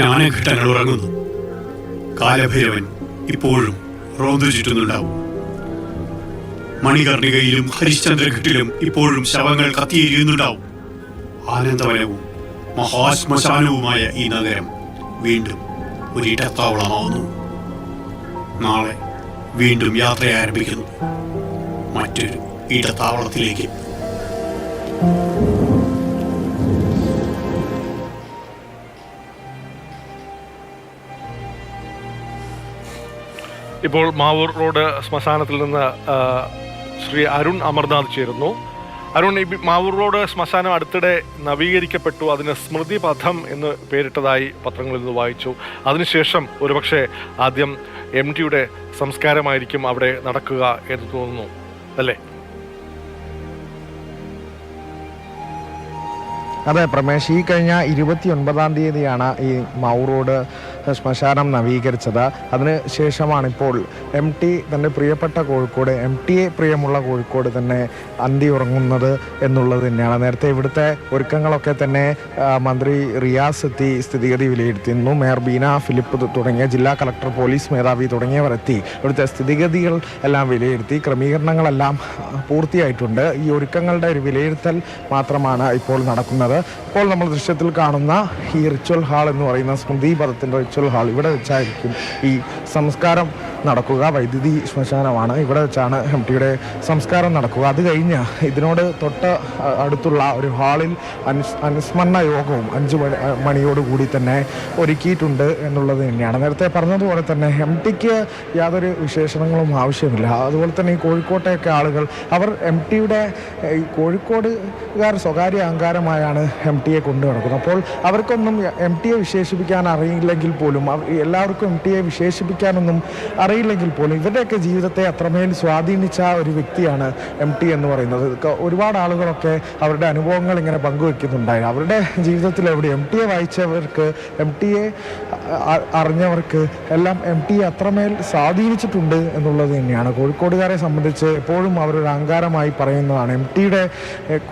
സ്നാനഘട്ടങ്ങൾ ഉറങ്ങുന്നു. കാലഭൈരവൻ ഇപ്പോഴും റോന്തു ചുറ്റുന്നുണ്ടാവും. മണികർണികയിലും ഹരിശ്ചന്ദ്രഘട്ടിലും ഇപ്പോഴും ശവങ്ങൾ കത്തിയിരിക്കുന്നുണ്ടാവും ആനന്ദവനവും മഹാശ്മശാനവുമായ ഈ നഗരം വീണ്ടും ഒരു ഇടത്താവളമാവുന്നു നാളെ വീണ്ടും യാത്ര ആരംഭിക്കുന്നു മറ്റൊരു ഇടത്താവളത്തിലേക്ക്. ഇപ്പോൾ മാവൂർ റോഡ് ശ്മശാനത്തിൽ നിന്ന് ശ്രീ അരുൺ അമർനാഥ് ചേരുന്നു. അരുൺ ഈ മാവൂർ റോഡ് ശ്മശാനം അടുത്തിടെ നവീകരിക്കപ്പെട്ടു. അതിന് സ്മൃതി പഥം എന്ന് പേരിട്ടതായി പത്രങ്ങളിൽ നിന്ന് വായിച്ചു. അതിനുശേഷം ഒരുപക്ഷെ ആദ്യം എം ടിയുടെ സംസ്കാരമായിരിക്കും അവിടെ നടക്കുക എന്ന് തോന്നുന്നു. അല്ലേ? അതെ പ്രമേഷ് ഈ കഴിഞ്ഞ ഇരുപത്തി ഒൻപതാം തീയതിയാണ് ഈ മൗറോഡ് ശ്മശാനം നവീകരിച്ചത്. അതിന് ശേഷമാണ് ഇപ്പോൾ എം ടി തന്റെ പ്രിയപ്പെട്ട കോഴിക്കോട് എം ടിയെ പ്രിയമുള്ള കോഴിക്കോട് തന്നെ അന്തി ഉറങ്ങുന്നത് എന്നുള്ളത് തന്നെയാണ്. നേരത്തെ ഇവിടുത്തെ ഒരുക്കങ്ങളൊക്കെ തന്നെ മന്ത്രി റിയാസ് എത്തി സ്ഥിതിഗതി വിലയിരുത്തുന്നു. മേയർ ബീന ഫിലിപ്പ് തുടങ്ങിയ ജില്ലാ കളക്ടർ പോലീസ് മേധാവി തുടങ്ങിയവർ എത്തി ഇവിടുത്തെ സ്ഥിതിഗതികൾ എല്ലാം വിലയിരുത്തി. ക്രമീകരണങ്ങളെല്ലാം പൂർത്തിയായിട്ടുണ്ട്. ഈ ഒരുക്കങ്ങളുടെ ഒരു വിലയിരുത്തൽ മാത്രമാണ് ഇപ്പോൾ നടക്കുന്നത്. ഇപ്പോൾ നമ്മൾ ദൃശ്യത്തിൽ കാണുന്ന ഈ റിച്വൽ ഹാൾ എന്ന് പറയുന്ന സ്മൃതി പദത്തിന്റെ റിച്വൽ ഹാൾ ഇവിടെ വെച്ചായിരിക്കും ഈ സംസ്കാരം നടക്കുക. വൈദ്യുതി ശ്മശാനമാണ്. ഇവിടെ വെച്ചാണ് എം ടിയുടെ സംസ്കാരം നടക്കുക. അത് കഴിഞ്ഞ് ഇതിനോട് തൊട്ട് അടുത്തുള്ള ഒരു ഹാളിൽ അനുസ് അനുസ്മരണ യോഗവും അഞ്ച് മണി കൂടി മണിയോടുകൂടി തന്നെ ഒരുക്കിയിട്ടുണ്ട് എന്നുള്ളത് തന്നെയാണ്. നേരത്തെ പറഞ്ഞതുപോലെ തന്നെ എം ടിക്ക് യാതൊരു വിശേഷണങ്ങളും ആവശ്യമില്ല. അതുപോലെ തന്നെ ഈ കോഴിക്കോട്ടെയൊക്കെ ആളുകൾ അവർ എം ടിയുടെ ഈ കോഴിക്കോടുകാർ സ്വകാര്യ അഹങ്കാരമായാണ് എം ടിയെ കൊണ്ടു നടക്കുന്നത്. അപ്പോൾ അവർക്കൊന്നും എം ടിയെ വിശേഷിപ്പിക്കാൻ അറിയില്ലെങ്കിൽ പോലും എല്ലാവർക്കും എം ടിയെ വിശേഷിപ്പിക്കാനൊന്നും അറിയില്ലെങ്കിൽ പോലും ഇവരുടെയൊക്കെ ജീവിതത്തെ അത്രമേൽ സ്വാധീനിച്ച ഒരു വ്യക്തിയാണ് എം ടി എന്ന് പറയുന്നത്. ഒരുപാട് ആളുകളൊക്കെ അവരുടെ അനുഭവങ്ങൾ ഇങ്ങനെ പങ്കുവെക്കുന്നുണ്ടായി. അവരുടെ ജീവിതത്തിൽ എവിടെ എം ടിയെ വായിച്ചവർക്ക് എം ടിയെ അറിഞ്ഞവർക്ക് എല്ലാം എം ടിയെ അത്രമേൽ സ്വാധീനിച്ചിട്ടുണ്ട് എന്നുള്ളത് തന്നെയാണ്. കോഴിക്കോടുകാരെ സംബന്ധിച്ച് എപ്പോഴും അവരൊരു അഹങ്കാരമായി പറയുന്നതാണ്. എം ടിയുടെ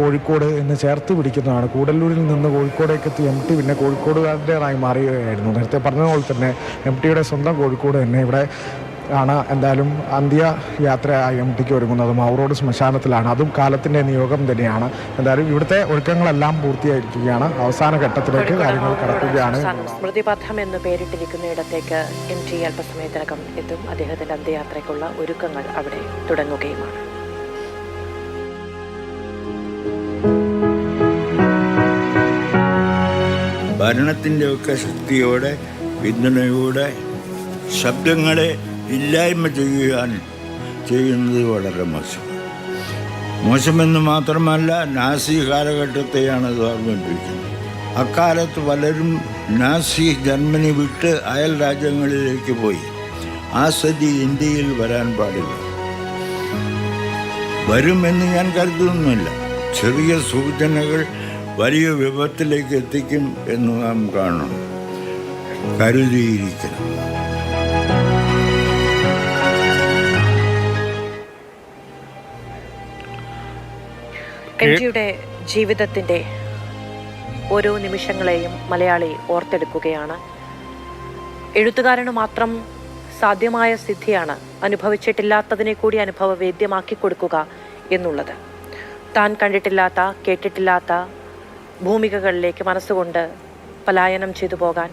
കോഴിക്കോട് എന്ന് ചേർത്ത് പിടിക്കുന്നതാണ്. കൂടല്ലൂരിൽ നിന്ന് കോഴിക്കോടേക്ക് എത്തി എം ടി പിന്നെ കോഴിക്കോടുകാരുടേതായി മാറുകയായിരുന്നു നേരത്തെ പറഞ്ഞതുപോലെ തന്നെ എം ടിയുടെ സ്വന്തം കോഴിക്കോട് തന്നെ. ഇവിടെ ആണ് എന്തായാലും അന്ത്യ യാത്ര എം ടിക്ക് ഒരുങ്ങുന്നത്. മൗറോഡ് ശ്മശാനത്തിലാണ്. അതും കാലത്തിന്റെ നിയോഗം തന്നെയാണ്. എന്തായാലും ഇവിടുത്തെ ഒരുക്കങ്ങളെല്ലാം പൂർത്തിയായിരിക്കുകയാണ്. അവസാന ഘട്ടത്തിലേക്ക് കാര്യങ്ങൾ കടക്കുകയാണ്. സ്മൃതിപഥം എന്ന് പേരിട്ടിരിക്കുന്ന ഇടത്തേക്ക് എം ടി അല്പസമയത്തിനകം എത്തും. അദ്ദേഹത്തിന്റെ അന്ത്യയാത്രയ്ക്കുള്ള ഒരുക്കങ്ങൾ അവിടെ തുടങ്ങുകയുമാണ്. ഭരണത്തിന്റെയൊക്കെ ശക്തിയോടെ പിന്തുണയോടെ ശബ്ദങ്ങളെ ഇല്ലായ്മ ചെയ്യാൻ ചെയ്യുന്നത് വളരെ മോശം. മോശമെന്ന് മാത്രമല്ല നാസി കാലഘട്ടത്തെയാണ് ഇത് ഓർമ്മിപ്പിക്കുന്നത് അക്കാലത്ത് പലരും നാസി ജർമ്മനി വിട്ട് അയൽ രാജ്യങ്ങളിലേക്ക് പോയി. ആ സ്ഥിതി ഇന്ത്യയിൽ വരാൻ പാടില്ല. വരുമെന്ന് ഞാൻ കരുതുന്നില്ല ചെറിയ സൂചനകൾ വലിയ വിപത്തിലേക്ക് എത്തിക്കും എന്ന് നാം കാണണം. കരുതിയിരിക്കണം. എം ജീവിതത്തിന്റെ ഓരോ നിമിഷങ്ങളെയും മലയാളി ഓർത്തെടുക്കുകയാണ്. എഴുത്തുകാരന് മാത്രം സാധ്യമായ സിദ്ധിയാണ് അനുഭവിച്ചിട്ടില്ലാത്തതിനെ കൂടി അനുഭവവേദ്യമാക്കി കൊടുക്കുക എന്നുള്ളത്. താൻ കണ്ടിട്ടില്ലാത്ത കേട്ടിട്ടില്ലാത്ത ഭൂമികകളിലേക്ക് മനസ്സുകൊണ്ട് പലായനം ചെയ്തു പോകാൻ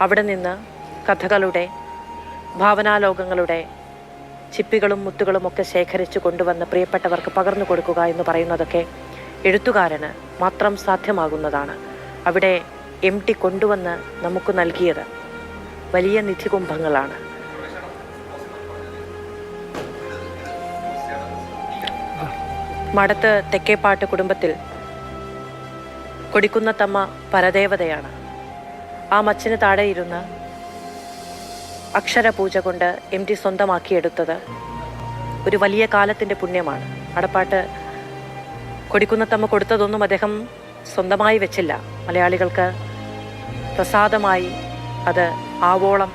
അവിടെ നിന്ന് കഥകളുടെ ഭാവനാലോകങ്ങളുടെ ചിപ്പികളും മുത്തുകളും ഒക്കെ ശേഖരിച്ചു കൊണ്ടുവന്ന് പ്രിയപ്പെട്ടവർക്ക് പകർന്നു കൊടുക്കുക എന്ന് പറയുന്നതൊക്കെ എഴുത്തുകാരന് മാത്രം സാധ്യമാകുന്നതാണ്. അവിടെ എം ടി കൊണ്ടുവന്ന് നമുക്ക് നൽകിയത് വലിയ നിധി കുംഭങ്ങളാണ്. മടത്ത് തെക്കേപ്പാട്ട് കുടുംബത്തിൽ കൊടിക്കുന്നത്തമ്മ പരദേവതയാണ്. ആ മച്ചിന് താഴെ ഇരുന്ന് അക്ഷരപൂജ കൊണ്ട് എം ടി സ്വന്തമാക്കിയെടുത്തത് ഒരു വലിയ കാലത്തിന്റെ പുണ്യമാണ്. അടപ്പാട്ട് കൊടിക്കുന്നത്തമ്മ കൊടുത്തതൊന്നും അദ്ദേഹം സ്വന്തമായി വെച്ചില്ല. മലയാളികൾക്ക് പ്രസാദമായി അത് ആവോളം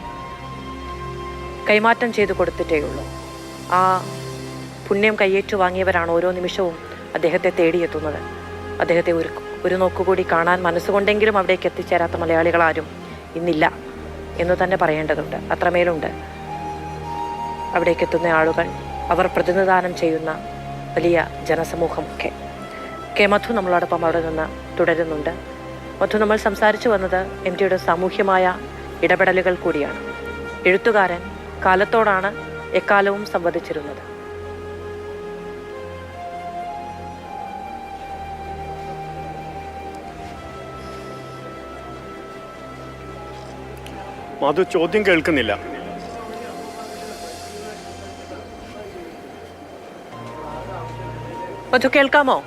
കൈമാറ്റം ചെയ്തു കൊടുത്തിട്ടേ ഉള്ളൂ ആ പുണ്യം കയ്യേറ്റു വാങ്ങിയവരാണ് ഓരോ നിമിഷവും അദ്ദേഹത്തെ തേടിയെത്തുന്നത്. അദ്ദേഹത്തെ ഒരു ഒരു നോക്കുകൂടി കാണാൻ മനസ്സുകൊണ്ടെങ്കിലും അവിടേക്ക് എത്തിച്ചേരാത്ത മലയാളികളാരും ഇന്നില്ല. എന്ന് തന്നെ പറയേണ്ടതുണ്ട്. അത്രമേലുണ്ട്. അവിടേക്ക് എത്തുന്ന ആളുകൾ അവർ പ്രതിനിധാനം ചെയ്യുന്ന വലിയ ജനസമൂഹമൊക്കെ. കെ മധു നമ്മളോടൊപ്പം അവിടെ നിന്ന് തുടരുന്നുണ്ട്. മധു നമ്മൾ സംസാരിച്ചു വന്നത് എം ടിയുടെ സാമൂഹ്യമായ ഇടപെടലുകൾ കൂടിയാണ്. എഴുത്തുകാരൻ കാലത്തോടാണ് എക്കാലവും സംവദിച്ചിരുന്നത്. മധു ചോദ്യം കേൾക്കുന്നില്ല. മധു കേൾക്കാമോ?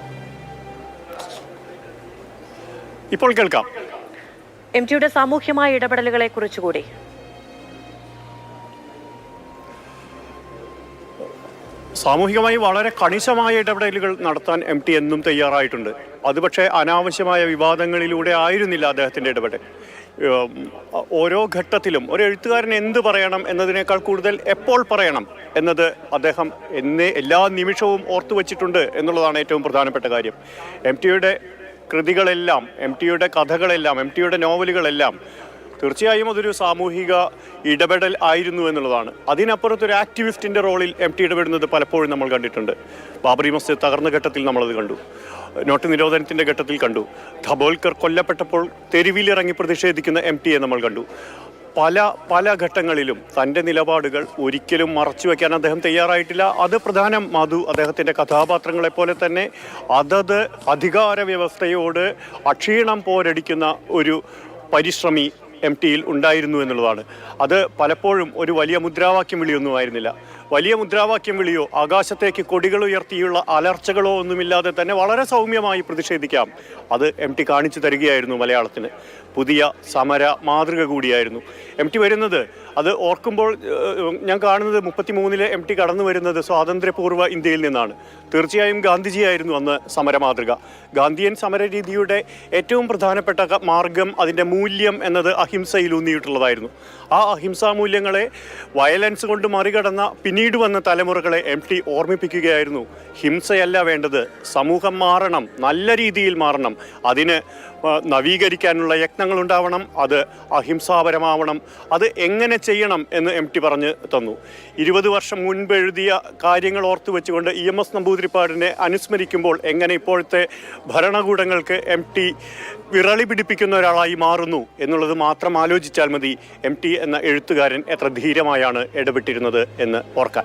ഇപ്പോൾ കേൾക്കാം. എം ടിയുടെ സാമൂഹ്യമായ ഇടപെടലുകളെ കുറിച്ചുകൂടി സാമൂഹികമായി വളരെ കണിശമായ ഇടപെടലുകൾ നടത്താൻ എം ടി എന്നും തയ്യാറായിട്ടുണ്ട്. അത് പക്ഷേ അനാവശ്യമായ വിവാദങ്ങളിലൂടെ ആയിരുന്നില്ല അദ്ദേഹത്തിന്റെ ഇടപെടൽ. ഓരോ ഘട്ടത്തിലും ഒരു എഴുത്തുകാരൻ എന്ത് പറയണം എന്നതിനേക്കാൾ കൂടുതൽ എപ്പോൾ പറയണം എന്നത് അദ്ദേഹം എന്നെ എല്ലാ നിമിഷവും ഓർത്തു വച്ചിട്ടുണ്ട് എന്നുള്ളതാണ് ഏറ്റവും പ്രധാനപ്പെട്ട കാര്യം. എം ടിയുടെ കൃതികളെല്ലാം എം ടിയുടെ കഥകളെല്ലാം എം ടിയുടെ നോവലുകളെല്ലാം തീർച്ചയായും അതൊരു സാമൂഹിക ഇടപെടൽ ആയിരുന്നു എന്നുള്ളതാണ്. അതിനപ്പുറത്ത് ഒരു ആക്ടിവിസ്റ്റിന്റെ റോളിൽ എം ടി ഇടപെടുന്നത് പലപ്പോഴും നമ്മൾ കണ്ടിട്ടുണ്ട്. ബാബറി മസ്ജിദ് തകർന്ന ഘട്ടത്തിൽ നമ്മളത് കണ്ടു. നോട്ട് നിരോധനത്തിന്റെ ഘട്ടത്തിൽ കണ്ടു. ധബോൽക്കർ കൊല്ലപ്പെട്ടപ്പോൾ തെരുവിലിറങ്ങി പ്രതിഷേധിക്കുന്ന എം ടിയെ നമ്മൾ കണ്ടു. പല പല ഘട്ടങ്ങളിലും തന്റെ നിലപാടുകൾ ഒരിക്കലും മറച്ചു വയ്ക്കാൻ അദ്ദേഹം തയ്യാറായിട്ടില്ല. അത് പ്രധാനം മധു അദ്ദേഹത്തിന്റെ കഥാപാത്രങ്ങളെ പോലെ തന്നെ അതത് അധികാര വ്യവസ്ഥയോട് അക്ഷീണം പോരടിക്കുന്ന ഒരു പരിശ്രമി എം ടിയിൽ ഉണ്ടായിരുന്നു എന്നുള്ളതാണ്. അത് പലപ്പോഴും ഒരു വലിയ മുദ്രാവാക്യം വിളിയൊന്നും ആയിരുന്നില്ല. വലിയ മുദ്രാവാക്യം വിളിയോ ആകാശത്തേക്ക് കൊടികൾ ഉയർത്തിയുള്ള അലർച്ചകളോ ഒന്നുമില്ലാതെ തന്നെ വളരെ സൗമ്യമായി പ്രതിഷേധിക്കാം. അത് എം ടി കാണിച്ചു തരികയായിരുന്നു മലയാളത്തിന്. പുതിയ സമര മാതൃക കൂടിയായിരുന്നു. എം ടി വരുന്നത് അത് ഓർക്കുമ്പോൾ ഞാൻ കാണുന്നത് മുപ്പത്തി മൂന്നിലെ എം ടി കടന്നു വരുന്നത് സ്വാതന്ത്ര്യപൂർവ ഇന്ത്യയിൽ നിന്നാണ്. തീർച്ചയായും ഗാന്ധിജിയായിരുന്നു അന്ന് സമര മാതൃക. ഗാന്ധിയൻ സമര രീതിയുടെ ഏറ്റവും പ്രധാനപ്പെട്ട മാർഗം അതിന്റെ മൂല്യം എന്നത് അഹിംസയിലൂന്നിയിട്ടുള്ളതായിരുന്നു ആ അഹിംസാ മൂല്യങ്ങളെ വയലൻസ് കൊണ്ട് മറികടന്ന പിന്നീട് വന്ന തലമുറകളെ എം ടി ഓർമ്മിപ്പിക്കുകയായിരുന്നു. ഹിംസയല്ല വേണ്ടത്. സമൂഹം മാറണം. നല്ല രീതിയിൽ മാറണം. അതിന് നവീകരിക്കാനുള്ള യത്നങ്ങൾ ഉണ്ടാവണം അത് അഹിംസാപരമാവണം അത് എങ്ങനെ ചെയ്യണം എന്ന് എം ടി പറഞ്ഞ് തന്നു. ഇരുപത് വർഷം മുൻപ് എഴുതിയ കാര്യങ്ങൾ ഓർത്തു വെച്ചുകൊണ്ട് ഇ എം എസ് നമ്പൂതിരിപ്പാടിനെ അനുസ്മരിക്കുമ്പോൾ എങ്ങനെ ഇപ്പോഴത്തെ ഭരണകൂടങ്ങൾക്ക് എം ടി വിറളി പിടിപ്പിക്കുന്ന ഒരാളായി മാറുന്നു എന്നുള്ളത് മാത്രം ആലോചിച്ചാൽ മതി. എം ടി എന്ന എഴുത്തുകാരൻ എത്ര ധീരമായാണ് ഇടപെട്ടിരുന്നത് എന്ന് ഓർക്കാൻ.